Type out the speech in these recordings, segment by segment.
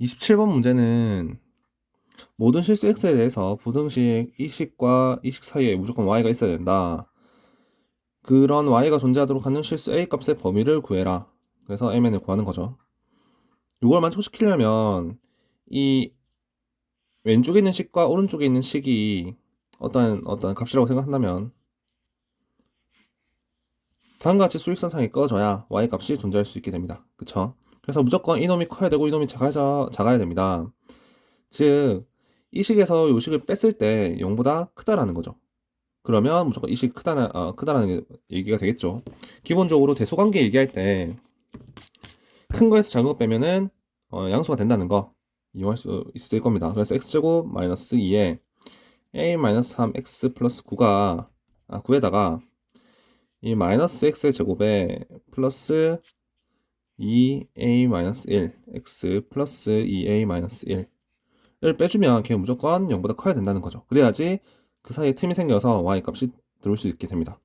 27번 문제는 모든 실수 x에 대해서 부등식 이식과 이식 사이에 무조건 y가 있어야 된다. 그런 y가 존재하도록 하는 실수 a 값의 범위를 구해라. 그래서 mn을 구하는 거죠. 이걸 만족시키려면 이 왼쪽에 있는 식과 오른쪽에 있는 식이 어떤 어떤 값이라고 생각한다면 다음과 같이 수직선상이 꺼져야 y 값이 존재할 수 있게 됩니다. 그쵸? 그래서 무조건 이놈이 커야 되고 이놈이 작아야, 작아야 됩니다. 즉, 이 식에서 요 식을 뺐을 때 0보다 크다라는 거죠. 그러면 무조건 이 식 크다나, 어, 크다라는 얘기가 되겠죠. 기본적으로 대소관계 얘기할 때 큰 거에서 작은 거 빼면은 어, 양수가 된다는 거 이용할 수 있을 겁니다. 그래서 x제곱 마이너스 2에 a 마이너스 3x 플러스 9가 아, 9에다가 이 마이너스 x의 제곱에 플러스 2a-1 x 플러스 2a-1을 빼주면 걔 무조건 0보다 커야 된다는 거죠. 그래야지 그 사이에 틈이 생겨서 y 값이 들어올 수 있게 됩니다.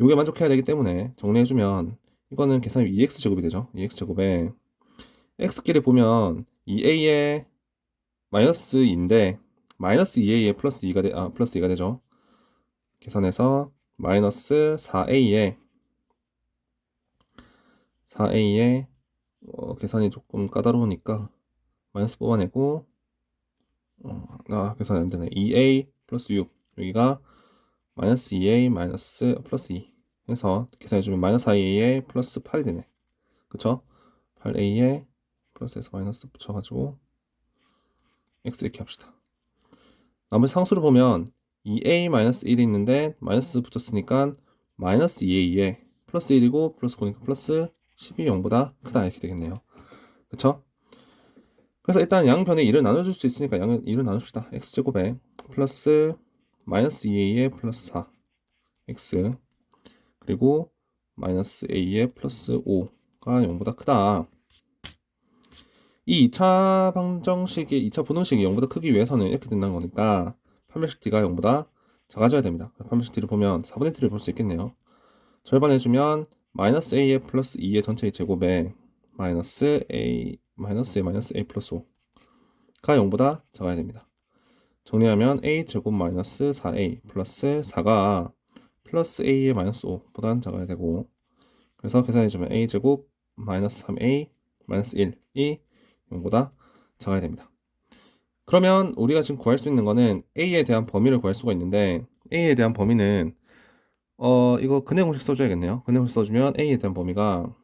요게 만족해야 되기 때문에 정리해주면 이거는 계산이 2x 제곱이 되죠. 2x 제곱에 x끼리 보면 2a의 마이너스 2인데 마이너스 2a의 플러스 2가 되, 아, 플러스 2가 되죠. 계산해서 마이너스 4a에 4a에 어, 계산이 조금 까다로우니까 마이너스 뽑아내고 어, 아 계산이 안 되네. 2a 플러스 6 여기가 마이너스 2a 마이너스 플러스 2 해서 계산해주면 마이너스 4a에 플러스 8이 되네. 그쵸? 8a에 플러스에서 마이너스 붙여가지고 x 이렇게 합시다. 나머지 상수를 보면 2a 마이너스 1이 있는데 마이너스 붙였으니까 마이너스 2a에 플러스 1이고 플러스 9니까 플러스 10이 0보다 크다 이렇게 되겠네요. 그쵸? 그래서 일단 양변에 1을 나눠줄 수 있으니까 양은 1을 나눕시다. x제곱에 플러스 마이너스 2a에 플러스 4 x 그리고 마이너스 a에 플러스 5가 0보다 크다. 이 2차 방정식이 2차 분홍식이 0보다 크기 위해서는 이렇게 된다는 거니까 판별식 d가 0보다 작아져야 됩니다. 판별식 d를 보면 4분의 t를 볼 수 있겠네요. 절반 해주면 마이너스 a의 플러스 2의 전체의 제곱에 마이너스 a 마이너스 a 마이너스 a 플러스 5가 0보다 작아야 됩니다. 정리하면 a 제곱 마이너스 4a 플러스 4가 플러스 a의 마이너스 5보단 작아야 되고 그래서 계산해주면 a 제곱 마이너스 3a 마이너스 1이 0보다 작아야 됩니다. 그러면 우리가 지금 구할 수 있는 거는 a에 대한 범위를 구할 수가 있는데 a에 대한 범위는 어 이거 근해 공식 써줘야겠네요. 근해 공식 써주면 a에 대한 범위가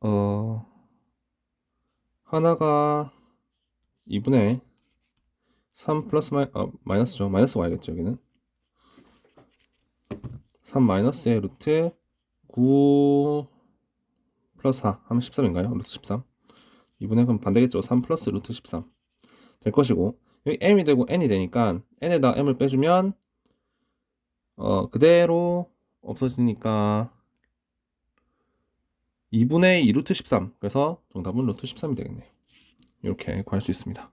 어 하나가 2분의 3 플러스 마이, 어, 마이너스죠. 마이너스 y겠죠 여기는 3 마이너스의 루트 9 플러스 4 하면 13인가요? 루트 13 2분의 그럼 반대겠죠. 3 플러스 루트 13 될 것이고 여기 m이 되고 n이 되니까 n에다 m을 빼주면 어 그대로 없어지니까 2분의 2 루트 13 그래서 정답은 루트 13이 되겠네요. 이렇게 구할 수 있습니다.